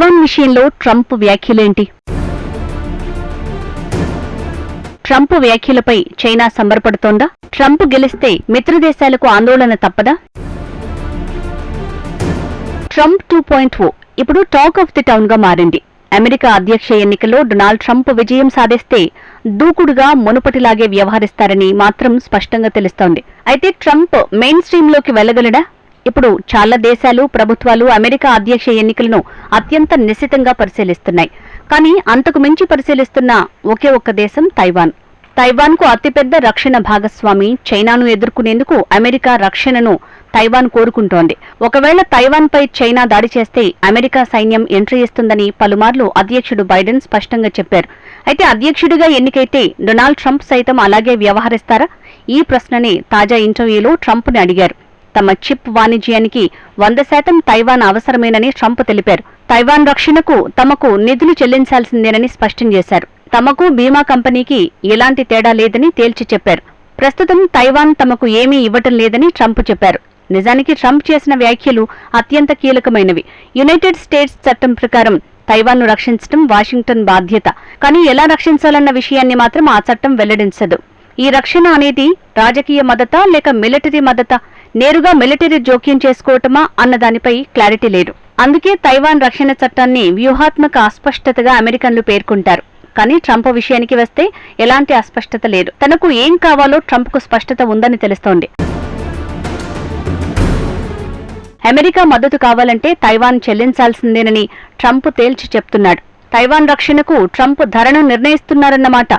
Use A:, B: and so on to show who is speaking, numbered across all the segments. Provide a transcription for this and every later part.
A: Taiwan విషయంలో Trump వ్యాఖ్యలేంటి? Trump వ్యాఖ్యలపై చైనా సంబరపడుతోందా? ట్రంప్ గెలిస్తే మిత్రదేశాలకు ఆందోళన తప్పదా? ట్రంప్ టూ పాయింట్ ఓ ఇప్పుడు టాక్ ఆఫ్ ది టౌన్గా మారింది. అమెరికా అధ్యక్ష ఎన్నికల్లో డొనాల్డ్ ట్రంప్ విజయం సాధిస్తే దూకుడుగా మునుపటిలాగే వ్యవహరిస్తారని మాత్రం స్పష్టంగా తెలుస్తోంది. అయితే ట్రంప్ మెయిన్ స్ట్రీమ్లోకి వెళ్ళగలడా ఇప్పుడు చాలా దేశాలు ప్రభుత్వాలు అమెరికా అధ్యక్ష ఎన్నికలను అత్యంత నిశితంగా పరిశీలిస్తున్నాయి. కానీ అంతకు మించి పరిశీలిస్తున్న ఒకే ఒక్క దేశం తైవాన్. తైవాన్కు అతిపెద్ద రక్షణ భాగస్వామి చైనాను ఎదుర్కొనేందుకు అమెరికా రక్షణను తైవాన్ కోరుకుంటోంది. ఒకవేళ తైవాన్పై చైనా దాడి చేస్తే అమెరికా సైన్యం ఎంట్రీ ఇస్తుందని పలుమార్లు అధ్యక్షుడు బైడెన్ స్పష్టంగా చెప్పారు. అయితే అధ్యక్షుడిగా ఎన్నికైతే డొనాల్డ్ ట్రంప్ సైతం అలాగే వ్యవహరిస్తారా? ఈ ప్రశ్నని తాజా ఇంటర్వ్యూలో ట్రంప్ని అడిగారు. తమ చిప్ వాణిజ్యానికి వంద శాతం తైవాన్ అవసరమేనని ట్రంప్ తెలిపారు. తైవాన్ రక్షణకు తమకు నిధులు చెల్లించాల్సిందేనని స్పష్టం చేశారు. తమకు బీమా కంపెనీకి ఎలాంటి తేడా లేదని తేల్చి చెప్పారు. ప్రస్తుతం తైవాన్ తమకు ఏమీ ఇవ్వటం లేదని ట్రంప్ చెప్పారు. నిజానికి ట్రంప్ చేసిన వ్యాఖ్యలు అత్యంత కీలకమైనవి. యునైటెడ్ స్టేట్స్ చట్టం ప్రకారం తైవాన్ను రక్షించడం వాషింగ్టన్ బాధ్యత. కానీ ఎలా రక్షించాలన్న విషయాన్ని మాత్రం ఆ చట్టం వెల్లడించదు. ఈ రక్షణ అనేది రాజకీయ మద్దత లేక మిలిటరీ మద్దత? నేరుగా మిలిటరీ జోక్యం చేసుకోవటమా అన్న దానిపై క్లారిటీ లేదు. అందుకే తైవాన్ రక్షణ చట్టాన్ని వ్యూహాత్మక అస్పష్టతగా అమెరికన్లు పేర్కొంటారు. కానీ ట్రంప్ విషయానికి వస్తే ఎలాంటి అస్పష్టత లేదు. తనకు ఏం కావాలో ట్రంప్కు స్పష్టత ఉందని తెలుస్తోంది. అమెరికా మద్దతు కావాలంటే తైవాన్ చెల్లించాల్సిందేనని ట్రంప్ తేల్చి చెప్తున్నాడు. తైవాన్ రక్షణకు ట్రంప్ ధరను నిర్ణయిస్తున్నారన్నమాట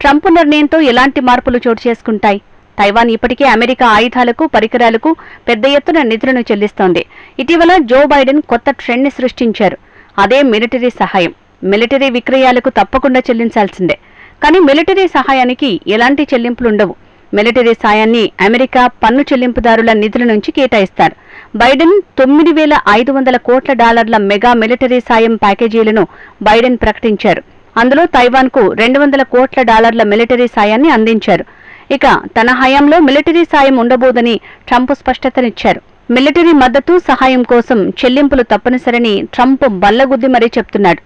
A: ట్రంప్ నిర్ణయంతో ఎలాంటి మార్పులు చోటు చేసుకుంటాయి? తైవాన్ ఇప్పటికే అమెరికా ఆయుధాలకు పరికరాలకు పెద్ద ఎత్తున నిధులను చెల్లిస్తోంది. ఇటీవల జో బైడెన్ కొత్త ట్రెండ్ని సృష్టించారు. అదే మిలిటరీ సహాయం. మిలిటరీ విక్రయాలకు తప్పకుండా చెల్లించాల్సిందే. కానీ మిలిటరీ సహాయానికి ఎలాంటి చెల్లింపులుండవు. మిలిటరీ సాయాన్ని అమెరికా పన్ను చెల్లింపుదారుల నిధుల నుంచి కేటాయిస్తారు. బైడెన్ తొమ్మిది వేల ఐదు వందల కోట్ల డాలర్ల మెగా మిలిటరీ సాయం ప్యాకేజీలను బైడెన్ ప్రకటించారు. అందులో తైవాన్కు రెండు వందల కోట్ల డాలర్ల మిలిటరీ సాయాన్ని అందించారు. ఇక తన హయాంలో మిలిటరీ సాయం ఉండబోదని ట్రంప్ స్పష్టతనిచ్చారు. మిలిటరీ మద్దతు సహాయం కోసం చెల్లింపులు తప్పనిసరని ట్రంప్ బల్లగుద్ది మరీ చెప్తున్నాడు.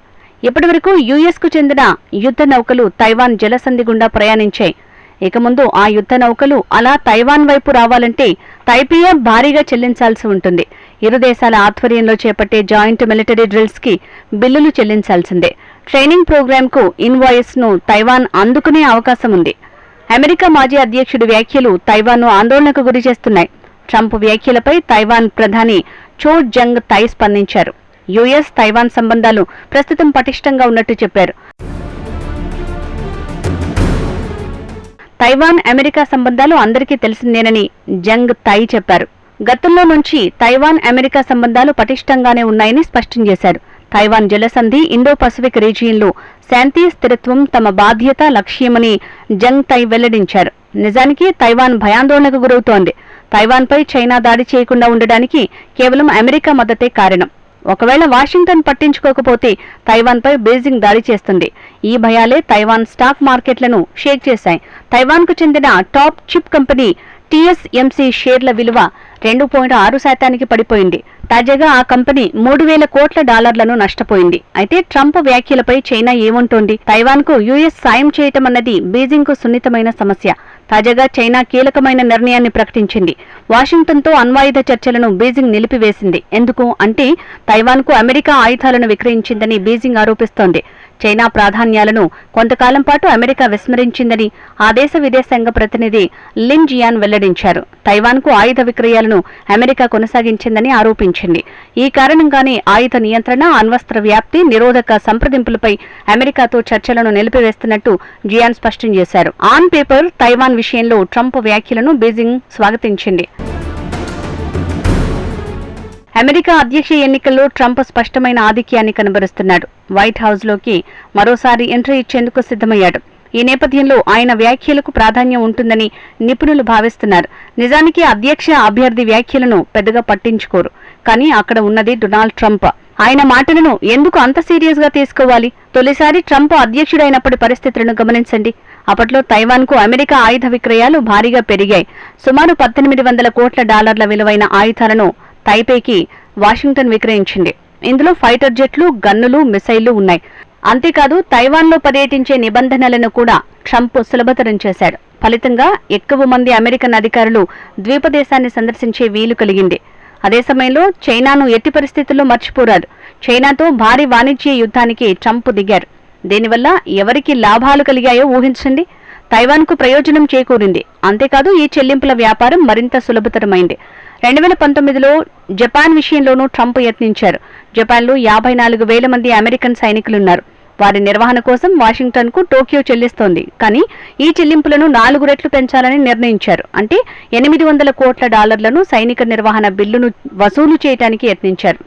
A: ఇప్పటివరకు యుఎస్కు చెందిన యుద్ధ నౌకలు తైవాన్ జలసంధి గుండా ప్రయాణించాయి. ఇక ముందు ఆ యుద్ధ నౌకలు అలా తైవాన్ వైపు రావాలంటే తైపియా భారీగా చెల్లించాల్సి ఉంటుంది. ఇరు దేశాల ఆధ్వర్యంలో చేపట్టే జాయింట్ మిలిటరీ డ్రిల్స్కి బిల్లులు చెల్లించాల్సిందే. ట్రైనింగ్ ప్రోగ్రామ్కు ఇన్వాయిస్ను తైవాన్ అందుకునే అవకాశం ఉంది. అమెరికా మాజీ అధ్యక్షుడి వ్యాఖ్యలు తైవాన్ను ఆందోళనకు గురి చేస్తున్నాయి. ట్రంప్ వ్యాఖ్యలపై తైవాన్ ప్రధాని చో జంగ్ తై స్పందించారు. యుఎస్ తైవాన్ సంబంధాలు ప్రస్తుతం పటిష్టంగా ఉన్నట్టు చెప్పారు. తైవాన్ అమెరికా సంబంధాలు అందరికీ తెలిసిందేనని జంగ్ తై చెప్పారు. గతంలో నుంచి తైవాన్ అమెరికా సంబంధాలు పటిష్టంగానే ఉన్నాయని స్పష్టం చేశారు. తైవాన్ జలసంధి ఇండో పసిఫిక్ రీజియన్లో శాంతి స్థిరత్వం తమ బాధ్యత లక్ష్యమని జంగ్ తై వెల్లడించారు. నిజానికి తైవాన్ భయాందోళనకు గురవుతోంది. తైవాన్పై చైనా దాడి చేయకుండా ఉండడానికి కేవలం అమెరికా మద్దతే కారణం. ఒకవేళ వాషింగ్టన్ పట్టించుకోకపోతే తైవాన్పై బీజింగ్ దాడి చేస్తుంది. ఈ భయాలే తైవాన్ స్టాక్ మార్కెట్లను షేక్ చేశాయి. తైవాన్కు చెందిన టాప్ చిప్ కంపెనీ టీఎస్ఎంసీ షేర్ల విలువ రెండు పాయింట్ ఆరు శాతానికి పడిపోయింది. తాజాగా ఆ కంపెనీ మూడు వేల కోట్ల డాలర్లను నష్టపోయింది. అయితే ట్రంప్ వ్యాఖ్యలపై చైనా ఏమంటోంది? తైవాన్కు యుఎస్ సాయం చేయటం అన్నది బీజింగ్కు సున్నితమైన సమస్య. తాజాగా చైనా కీలకమైన నిర్ణయాన్ని ప్రకటించింది. వాషింగ్టన్తో అణ్వాయుధ చర్చలను బీజింగ్ నిలిపివేసింది. ఎందుకు? అంటే తైవాన్కు అమెరికా ఆయుధాలను విక్రయించిందని బీజింగ్ ఆరోపిస్తోంది. చైనా ప్రాధాన్యాలను కొంతకాలం పాటు అమెరికా విస్మరించిందని ఆ దేశ విదేశాంగ ప్రతినిధి లిన్ జియాన్ వెల్లడించారు. తైవాన్కు ఆయుధ విక్రయాలను అమెరికా కొనసాగించిందని ఆరోపించింది. ఈ కారణంగానే ఆయుధ నియంత్రణ అణ్వస్త్ర వ్యాప్తి నిరోధక సంప్రదింపులపై అమెరికాతో చర్చలను నిలిపివేస్తున్నట్టు జియాన్ స్పష్టం చేశారు. ఆన్ పేపర్ తైవాన్ విషయంలో ట్రంప్ వ్యాఖ్యలను బీజింగ్ స్వాగతించింది. అమెరికా అధ్యక్ష ఎన్నికల్లో ట్రంప్ స్పష్టమైన ఆధిక్యాన్ని కనబరుస్తున్నాడు. వైట్ హౌస్లోకి మరోసారి ఎంట్రీ ఇచ్చేందుకు సిద్ధమయ్యాడు. ఈ నేపథ్యంలో ఆయన వ్యాఖ్యలకు ప్రాధాన్యం ఉంటుందని నిపుణులు భావిస్తున్నారు. నిజానికి అధ్యక్ష అభ్యర్థి వ్యాఖ్యలను పెద్దగా పట్టించుకోరు. కానీ అక్కడ ఉన్నది డొనాల్డ్ ట్రంప్. ఆయన మాటలను ఎందుకు అంత సీరియస్గా తీసుకోవాలి? తొలిసారి ట్రంప్ అధ్యక్షుడైనప్పటి పరిస్థితులను గమనించండి. అప్పట్లో తైవాన్కు అమెరికా ఆయుధ విక్రయాలు భారీగా పెరిగాయి. సుమారు పద్దెనిమిది వందల కోట్ల డాలర్ల విలువైన ఆయుధాలను తైపేకి వాషింగ్టన్ విక్రయించింది. ఇందులో ఫైటర్ జెట్లు గన్నులు మిసైళ్ళు ఉన్నాయి. అంతేకాదు తైవాన్లో పర్యటించే నిబంధనలను కూడా ట్రంప్ సులభతరం చేశాడు. ఫలితంగా ఎక్కువ మంది అమెరికన్ అధికారులు ద్వీపదేశాన్ని సందర్శించే వీలు కలిగింది. అదే సమయంలో చైనాను ఎట్టి పరిస్థితుల్లో మర్చిపోరాదు. చైనాతో భారీ వాణిజ్య యుద్ధానికి ట్రంప్ దిగారు. దీనివల్ల ఎవరికి లాభాలు కలిగాయో ఊహించండి. తైవాన్కు ప్రయోజనం చేకూరింది. అంతేకాదు ఈ చెల్లింపుల వ్యాపారం మరింత సులభతరమైంది. రెండు వేల పంతొమ్మిదిలో జపాన్ విషయంలోనూ ట్రంప్ యత్నించారు. జపాన్లో యాభై నాలుగు వేల మంది అమెరికన్ సైనికులున్నారు. వారి నిర్వహణ కోసం వాషింగ్టన్కు టోక్యో చెల్లిస్తోంది. కానీ ఈ చెల్లింపులను నాలుగు రెట్లు పెంచాలని నిర్ణయించారు. అంటే ఎనిమిది వందల కోట్ల డాలర్లను సైనిక నిర్వహణ బిల్లును వసూలు చేయడానికి యత్నించారు.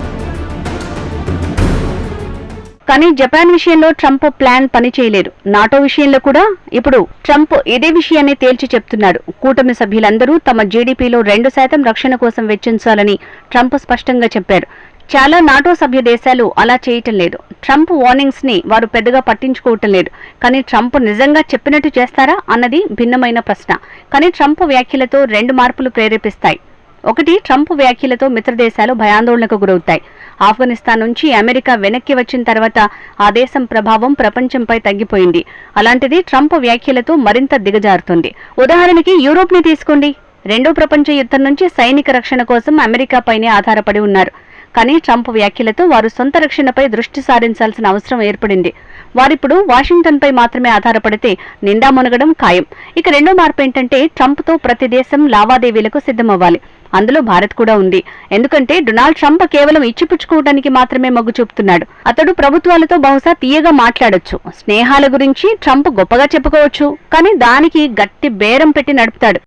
A: కానీ జపాన్ విషయంలో ట్రంప్ ప్లాన్ పనిచేయలేదు నాటో విషయంలో కూడా ఇప్పుడు ట్రంప్ ఇదే విషయాన్ని తేల్చి చెప్తున్నాడు. కూటమి సభ్యులందరూ తమ జీడీపీలో రెండు శాతం రక్షణ కోసం వెచ్చించాలని ట్రంప్ స్పష్టంగా చెప్పారు. చాలా నాటో సభ్య దేశాలు అలా చేయటం లేదు. ట్రంప్ వార్నింగ్స్ని వారు పెద్దగా పట్టించుకోవటం లేదు. కానీ ట్రంప్ నిజంగా చెప్పినట్టు చేస్తారా అన్నది భిన్నమైన ప్రశ్న. కానీ ట్రంప్ వ్యాఖ్యలతో రెండు మార్పులు ప్రేరేపిస్తాయి. ఒకటి ట్రంప్ వ్యాఖ్యలతో మిత్రదేశాలు భయాందోళనకు గురవుతాయి. ఆఫ్ఘనిస్తాన్ నుంచి అమెరికా వెనక్కి వచ్చిన తర్వాత ఆ దేశం ప్రభావం ప్రపంచంపై తగ్గిపోయింది. అలాంటిది ట్రంప్ వ్యాఖ్యలతో మరింత దిగజారుతుంది. ఉదాహరణకి యూరోప్ని తీసుకోండి. రెండో ప్రపంచ యుద్ధం నుంచి సైనిక రక్షణ కోసం అమెరికాపైనే ఆధారపడి ఉన్నారు. కానీ ట్రంప్ వ్యాఖ్యలతో వారు సొంత రక్షణపై దృష్టి సారించాల్సిన అవసరం ఏర్పడింది. వారిప్పుడు వాషింగ్టన్ పై మాత్రమే ఆధారపడితే నిండా మునగడం ఖాయం. ఇక రెండో మార్పు ఏంటంటే ట్రంప్తో ప్రతి దేశం లావాదేవీలకు సిద్ధమవ్వాలి. అందులో భారత్ కూడా ఉంది. ఎందుకంటే డొనాల్డ్ ట్రంప్ కేవలం ఇచ్చిపుచ్చుకోవడానికి మాత్రమే మొగ్గు చూపుతున్నాడు. అతడు ప్రభుత్వాలతో బహుశా తీయగా మాట్లాడొచ్చు. స్నేహాల గురించి ట్రంప్ గొప్పగా చెప్పుకోవచ్చు. కానీ దానికి గట్టి బేరం పెట్టి నడుపుతాడు.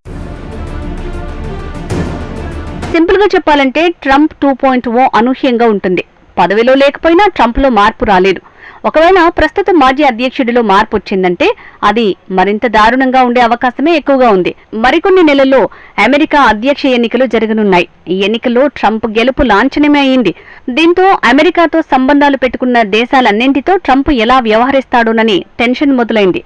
A: సింపుల్గా చెప్పాలంటే ట్రంప్ టూ పాయింట్ ఓ అనూహ్యంగా ఉంటుంది. పదవిలో లేకపోయినా ట్రంప్లో మార్పు రాలేదు. ఒకవేళ ప్రస్తుత మాజీ అధ్యక్షుడిలో మార్పు వచ్చిందంటే అది మరింత దారుణంగా ఉండే అవకాశమే ఎక్కువగా ఉంది. మరికొన్ని నెలల్లో అమెరికా అధ్యక్ష ఎన్నికలు జరగనున్నాయి. ఈ ఎన్నికల్లో ట్రంప్ గెలుపు లాంఛనమే అయింది. దీంతో అమెరికాతో సంబంధాలు పెట్టుకున్న దేశాలన్నింటితో ట్రంప్ ఎలా వ్యవహరిస్తాడోనని టెన్షన్ మొదలైంది.